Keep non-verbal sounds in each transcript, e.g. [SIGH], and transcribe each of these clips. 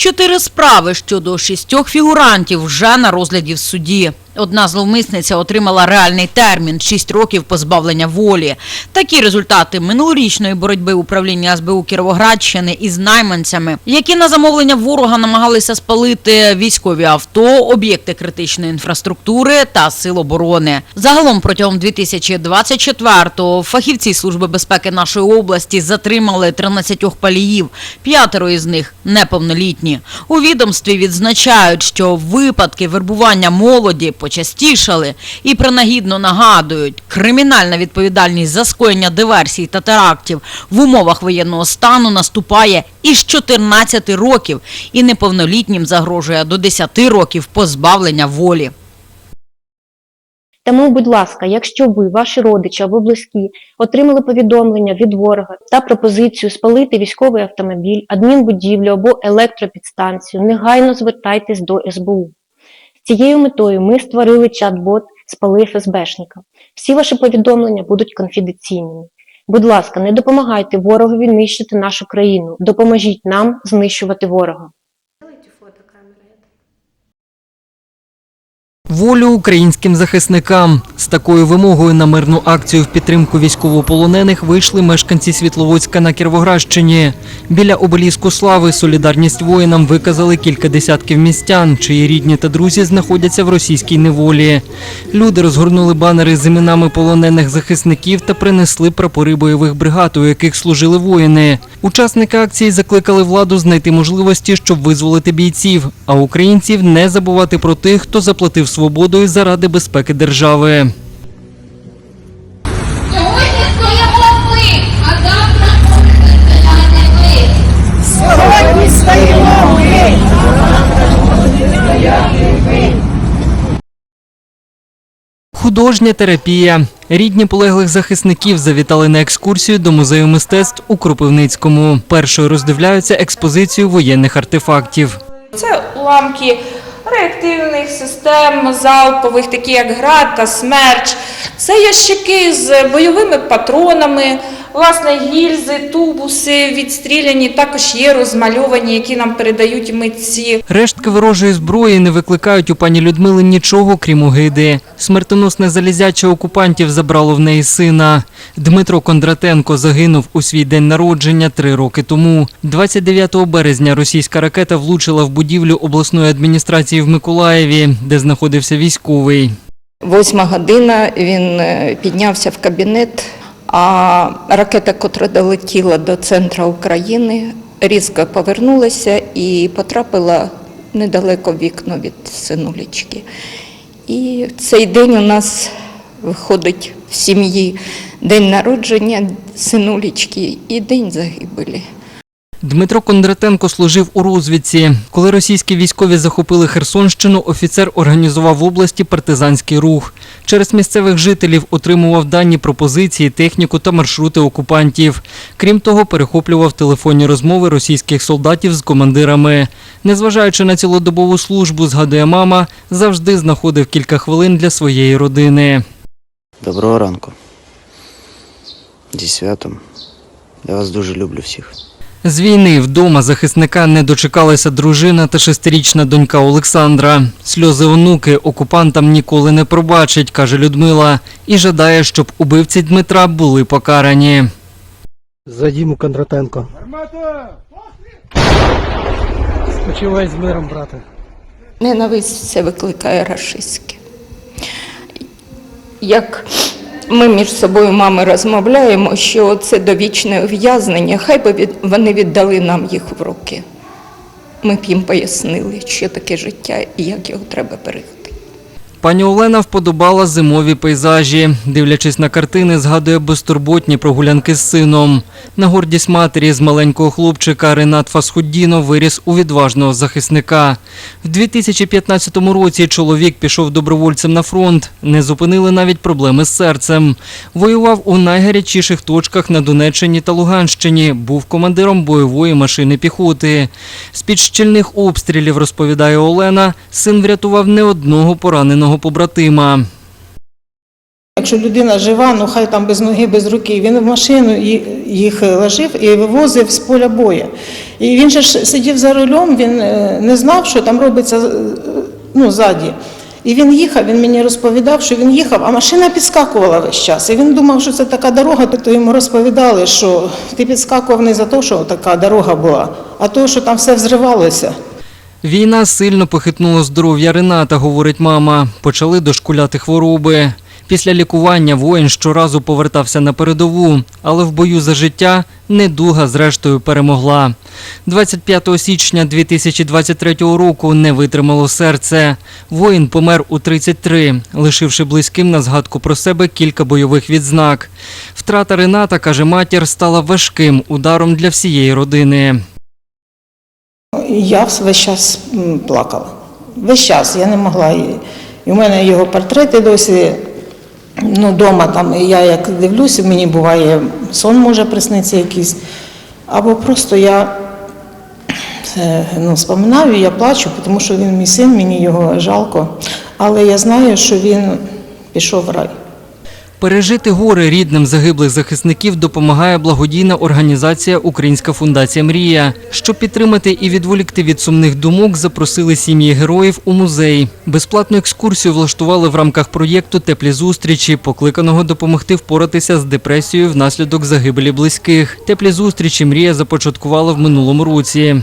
Чотири справи щодо шістьох фігурантів вже на розгляді в суді. Одна зловмисниця отримала реальний термін – 6 років позбавлення волі. Такі результати минулорічної боротьби управління СБУ Кіровоградщини із найманцями, які на замовлення ворога намагалися спалити військові авто, об'єкти критичної інфраструктури та сил оборони. Загалом протягом 2024-го фахівці Служби безпеки нашої області затримали 13 паліїв, п'ятеро із них неповнолітні. У відомстві відзначають, що випадки вербування молоді почастішали і принагідно нагадують, кримінальна відповідальність за скоєння диверсій та терактів в умовах воєнного стану наступає із 14 років і неповнолітнім загрожує до 10 років позбавлення волі. Тому, будь ласка, якщо ви, ваші родичі або близькі отримали повідомлення від ворога та пропозицію спалити військовий автомобіль, адмінбудівлю або електропідстанцію, негайно звертайтесь до СБУ. З цією метою ми створили чат-бот «Спали ФСБшника». Всі ваші повідомлення будуть конфіденційними. Будь ласка, не допомагайте ворогові нищити нашу країну. Допоможіть нам знищувати ворога. Волю українським захисникам з такою вимогою на мирну акцію в підтримку військовополонених вийшли мешканці Світловодська на Кіровоградщині. Біля обеліску слави солідарність воїнам виказали кілька десятків містян, чиї рідні та друзі знаходяться в російській неволі. Люди розгорнули банери з іменами полонених захисників та принесли прапори бойових бригад, у яких служили воїни. Учасники акції закликали владу знайти можливості, щоб визволити бійців, а українців не забувати про тих, хто заплатив свободою заради безпеки держави. Сьогодні стоїмо ми, а завтра можете стояти ви. Сьогодні стоїмо ми. Художня терапія. Рідні полеглих захисників завітали на екскурсію до музею мистецтв у Кропивницькому. Першою роздивляються експозицію воєнних артефактів. Це уламки реактивних систем залпових, такі як град та смерч. Це ящики з бойовими патронами, власне, гільзи, тубуси відстріляні, також є розмальовані, які нам передають митці. Рештки ворожої зброї не викликають у пані Людмили нічого, крім огиди. Смертоносне залізяче окупантів забрало в неї сина. Дмитро Кондратенко загинув у свій день народження три роки тому. 29 березня російська ракета влучила в будівлю обласної адміністрації в Миколаєві, де знаходився військовий. Восьма година він е, піднявся в кабінет, а ракета, котра долетіла до центру України, різко повернулася і потрапила недалеко вікно від синулічки. І в цей день у нас виходить в сім'ї день народження синулічки і день загибелі. Дмитро Кондратенко служив у розвідці. Коли російські військові захопили Херсонщину, офіцер організував в області партизанський рух. Через місцевих жителів отримував дані про позиції, техніку та маршрути окупантів. Крім того, перехоплював телефонні розмови російських солдатів з командирами. Незважаючи на цілодобову службу, згадує мама, завжди знаходив кілька хвилин для своєї родини. Доброго ранку. Зі святом. Я вас дуже люблю всіх. З війни вдома захисника не дочекалася дружина та шестирічна донька Олександра. Сльози онуки окупантам ніколи не пробачить, каже Людмила, і жадає, щоб убивці Дмитра були покарані. За Діму Кондратенко. Спочивай з миром, брате. Ненависть це викликає рашистське. Як ми між собою, мами, розмовляємо, що це довічне ув'язнення, хай би від- вони віддали нам їх в руки. Ми б їм пояснили, що таке життя і як його треба берегти. Пані Олена вподобала зимові пейзажі. Дивлячись на картини, згадує безтурботні прогулянки з сином. На гордість матері з маленького хлопчика Ренат Фасхуддінов виріс у відважного захисника. В 2015 році чоловік пішов добровольцем на фронт. Не зупинили навіть проблеми з серцем. Воював у найгарячіших точках на Донеччині та Луганщині. Був командиром бойової машини піхоти. З-під щільних обстрілів, розповідає Олена, син врятував не одного пораненого побратима. Якщо людина жива, ну хай там без ноги, без руки, він в машину їх ложив і вивозив з поля бою. І він же ж сидів за рулем, він е, не знав, що там робиться е, ну, ззаді. І він їхав, він мені розповідав, що він їхав, а машина підскакувала весь час. І він думав, що це така дорога, то йому розповідали, що ти підскакував не за те, що така дорога була, а то, що там все взривалося. Війна сильно похитнула здоров'я Рената, говорить мама. Почали дошкуляти хвороби. Після лікування воїн щоразу повертався на передову, але в бою за життя недуга зрештою перемогла. 25 січня 2023 року не витримало серце. Воїн помер у 33, лишивши близьким на згадку про себе кілька бойових відзнак. Втрата Рената, каже матір, стала важким ударом для всієї родини. Я весь час плакала. Весь час я не могла. І, в мене його портрети досі ну, вдома там. Я як дивлюся, мені буває сон може приснитися якийсь. Або просто я е, ну, споминаю, я плачу, тому що він мій син, мені його жалко. Але я знаю, що він пішов в рай. Пережити горе рідним загиблих захисників допомагає благодійна організація Українська фундація Мрія. Щоб підтримати і відволікти від сумних думок, запросили сім'ї героїв у музей. Безплатну екскурсію влаштували в рамках проєкту Теплі зустрічі, покликаного допомогти впоратися з депресією внаслідок загибелі близьких. Теплі зустрічі Мрія започаткувала в минулому році.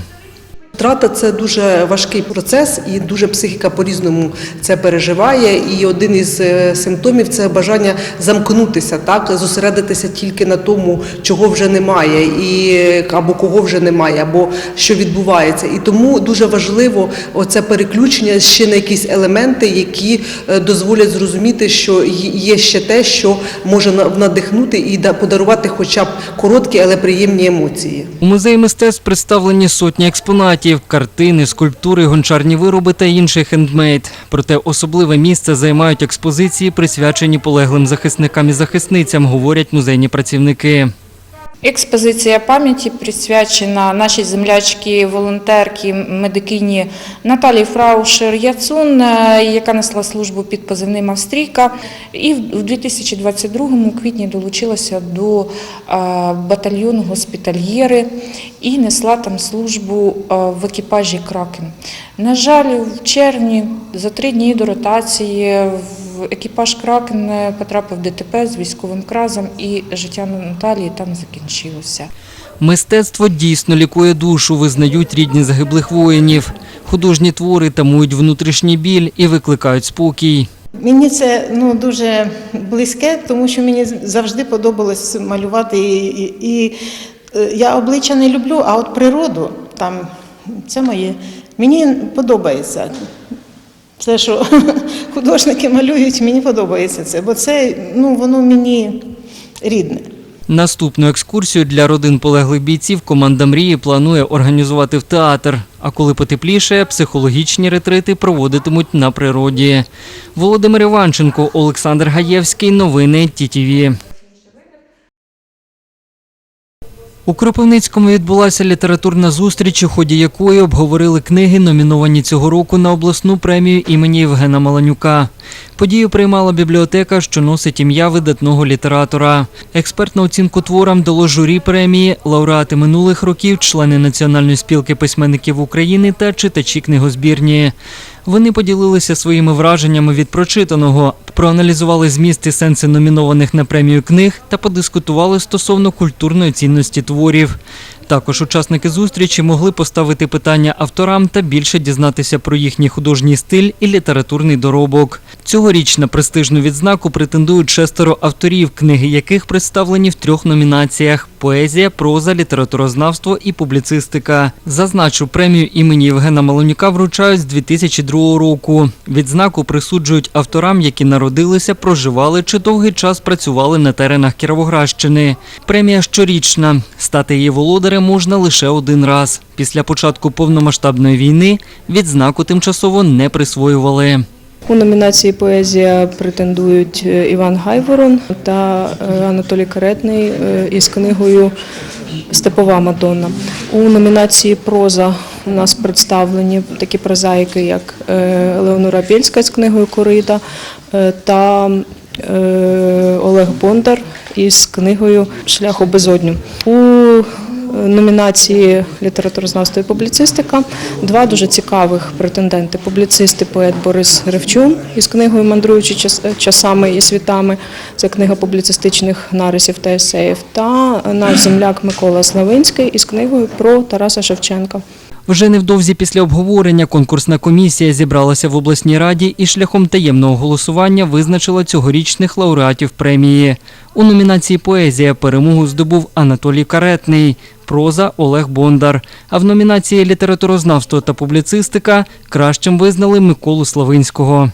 Втрата це дуже важкий процес, і дуже психіка по-різному це переживає. І один із е, симптомів це бажання замкнутися, так зосередитися тільки на тому, чого вже немає, і або кого вже немає, або що відбувається. І тому дуже важливо оце переключення ще на якісь елементи, які е, дозволять зрозуміти, що є- ще те, що може надихнути і да- подарувати, хоча б короткі, але приємні емоції. У музеї мистецтв представлені сотні експонатів, картини, скульптури, гончарні вироби та інший хендмейд. Проте особливе місце займають експозиції, присвячені полеглим захисникам і захисницям, говорять музейні працівники. Експозиція пам'яті присвячена нашій землячці, волонтерці, медикині Наталії Фраушер Яцун, е, яка несла службу під позивним Австрійка. І в 2022 квітні долучилася до е, батальйону госпітальєри і несла там службу е, в екіпажі Кракен. На жаль, в червні за три дні до ротації в екіпаж Кракен потрапив в ДТП з військовим кразом, і життя Наталії там закінчилося. Мистецтво дійсно лікує душу, визнають рідні загиблих воїнів. Художні твори тамують внутрішній біль і викликають спокій. Мені це ну, дуже близьке, тому що мені завжди подобалось малювати. І, і, і е, я обличчя не люблю, а от природу там це моє. Мені подобається. Це, що [LAUGHS] художники малюють, мені подобається це, бо це ну, воно мені рідне. Наступну екскурсію для родин полеглих бійців команда мрії планує організувати в театр. А коли потепліше, психологічні ретрити проводитимуть на природі. Володимир Іванченко, Олександр Гаєвський. Новини ТІТІВІ. У Кропивницькому відбулася літературна зустріч, у ході якої обговорили книги, номіновані цього року на обласну премію імені Євгена Маланюка. Подію приймала бібліотека, що носить ім'я видатного літератора. Експертну оцінку творам дало журі премії, лауреати минулих років, члени Національної спілки письменників України та читачі книгозбірні. Вони поділилися своїми враженнями від прочитаного, проаналізували зміст і сенси номінованих на премію книг та подискутували стосовно культурної цінності творів. Також учасники зустрічі могли поставити питання авторам та більше дізнатися про їхній художній стиль і літературний доробок. Цьогоріч на престижну відзнаку претендують шестеро авторів, книги яких представлені в трьох номінаціях: поезія, проза, літературознавство і публіцистика. Зазначу, премію імені Євгена Малонюка вручають з 2002 року. Відзнаку присуджують авторам, які народилися, проживали чи довгий час працювали на теренах Кіровоградщини. Премія щорічна. Стати її володарем можна лише один раз. Після початку повномасштабної війни відзнаку тимчасово не присвоювали. У номінації поезія претендують е, Іван Гайворон та е, Анатолій Каретний е, із книгою Степова Мадонна. У номінації проза у нас представлені такі прозаїки, як Леонора Бєльська з книгою Корита е, та Олег Бондар із книгою Шлях у безодню. У номінації літературознавство і публіцистика два дуже цікавих претенденти. Публіцист і поет Борис Ревчун із книгою Мандруючи час- часами і світами. Це книга публіцистичних нарисів та есеїв. Та наш земляк Микола Славинський із книгою про Тараса Шевченка. Вже невдовзі після обговорення конкурсна комісія зібралася в обласній раді і шляхом таємного голосування визначила цьогорічних лауреатів премії. У номінації Поезія перемогу здобув Анатолій Каретний, проза Олег Бондар. А в номінації Літературознавство та публіцистика кращим визнали Миколу Славинського.